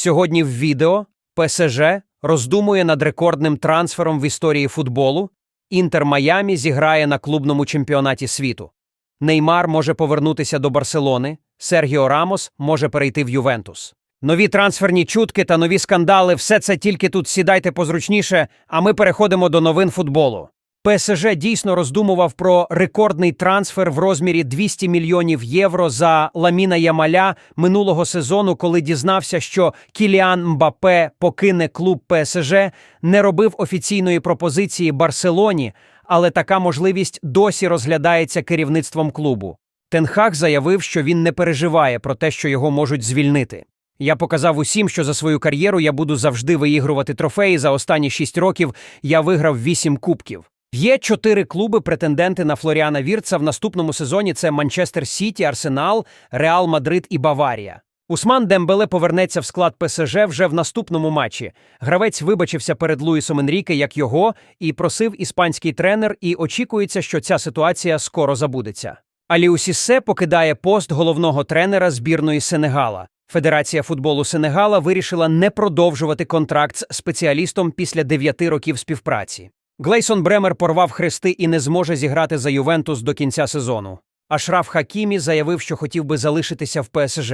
Сьогодні в відео ПСЖ роздумує над рекордним трансфером в історії футболу. Інтер Майамі зіграє на клубному чемпіонаті світу. Неймар може повернутися до Барселони, Сергіо Рамос може перейти в Ювентус. Нові трансферні чутки та нові скандали все це тільки тут сідайте позручніше, а ми переходимо до новин футболу. ПСЖ дійсно роздумував про рекордний трансфер в розмірі 200 мільйонів євро за Ламіна Ямаля минулого сезону, коли дізнався, що Кіліан Мбапе покине клуб ПСЖ, не робив офіційної пропозиції Барселоні, але така можливість досі розглядається керівництвом клубу. Тенхак заявив, що він не переживає про те, що його можуть звільнити. Я показав усім, що за свою кар'єру я буду завжди виігрувати трофеї. За останні шість років я виграв вісім кубків. Є чотири клуби претенденти на Флоріана Вірца в наступному сезоні. Це Манчестер Сіті, Арсенал, Реал Мадрид і Баварія. Усман Дембеле повернеться в склад ПСЖ вже в наступному матчі. Гравець вибачився перед Луїсом Енріке як його і просив іспанський тренер, і очікується, що ця ситуація скоро забудеться. Аліу Сіссе покидає пост головного тренера збірної Сенегала. Федерація футболу Сенегала вирішила не продовжувати контракт з спеціалістом після дев'яти років співпраці. Глейсон Бремер порвав хрести і не зможе зіграти за Ювентус до кінця сезону. Ашраф Хакімі заявив, що хотів би залишитися в ПСЖ.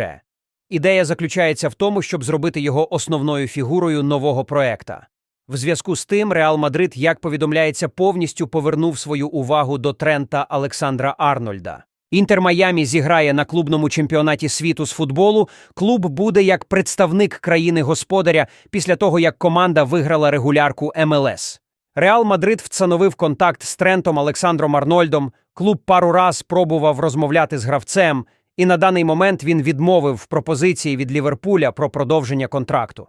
Ідея заключається в тому, щоб зробити його основною фігурою нового проекта. В зв'язку з тим, Реал Мадрид, як повідомляється, повністю повернув свою увагу до Трента Олександра Арнольда. Інтер Майамі зіграє на клубному чемпіонаті світу з футболу. Клуб буде як представник країни господаря після того, як команда виграла регулярку МЛС. Реал Мадрид встановив контакт з Трентом Олександром Арнольдом. Клуб пару раз пробував розмовляти з гравцем, і на даний момент він відмовив пропозиції від Ліверпуля про продовження контракту.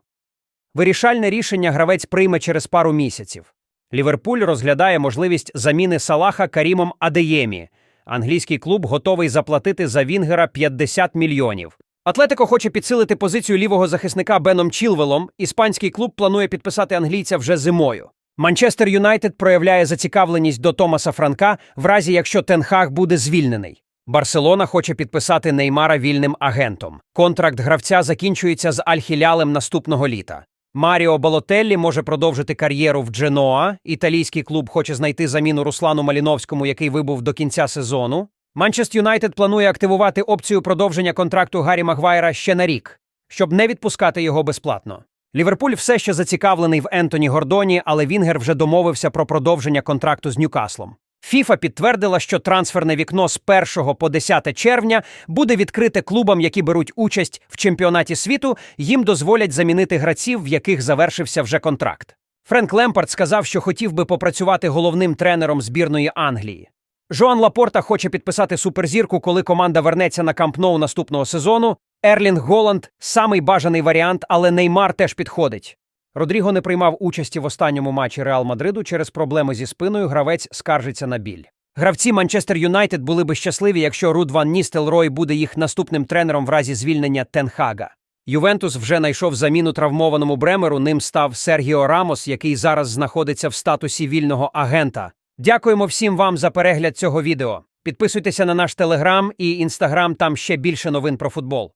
Вирішальне рішення гравець прийме через пару місяців. Ліверпуль розглядає можливість заміни Салаха Карімом Адеємі. Англійський клуб готовий заплатити за Вінгера 50 мільйонів. Атлетико хоче підсилити позицію лівого захисника Беном Чілвелом. Іспанський клуб планує підписати англійця вже зимою. Манчестер Юнайтед проявляє зацікавленість до Томаса Франка, в разі якщо Тенхаг буде звільнений. Барселона хоче підписати Неймара вільним агентом. Контракт гравця закінчується з Аль-Хілялем наступного літа. Маріо Балотеллі може продовжити кар'єру в Дженоа. Італійський клуб хоче знайти заміну Руслану Маліновському, який вибув до кінця сезону. Манчест Юнайтед планує активувати опцію продовження контракту Гаррі Магвайра ще на рік, щоб не відпускати його безплатно. Ліверпуль все ще зацікавлений в Ентоні Гордоні, але Вінгер вже домовився про продовження контракту з Ньюкаслом. ФІФА підтвердила, що трансферне вікно з 1 по 10 червня буде відкрите клубам, які беруть участь в чемпіонаті світу. Їм дозволять замінити гравців, в яких завершився вже контракт. Френк Лемпард сказав, що хотів би попрацювати головним тренером збірної Англії. Жоан Лапорта хоче підписати суперзірку, коли команда вернеться на Камп Ноу наступного сезону. Ерлінг Голланд самий бажаний варіант, але Неймар теж підходить. Родріго не приймав участі в останньому матчі Реал Мадриду через проблеми зі спиною. Гравець скаржиться на біль. Гравці Манчестер Юнайтед були би щасливі, якщо Руд Ван Ністелрой буде їх наступним тренером в разі звільнення Тенхага. Ювентус вже знайшов заміну травмованому Бремеру. Ним став Сергіо Рамос, який зараз знаходиться в статусі вільного агента. Дякуємо всім вам за перегляд цього відео. Підписуйтеся на наш телеграм і інстаграм, там ще більше новин про футбол.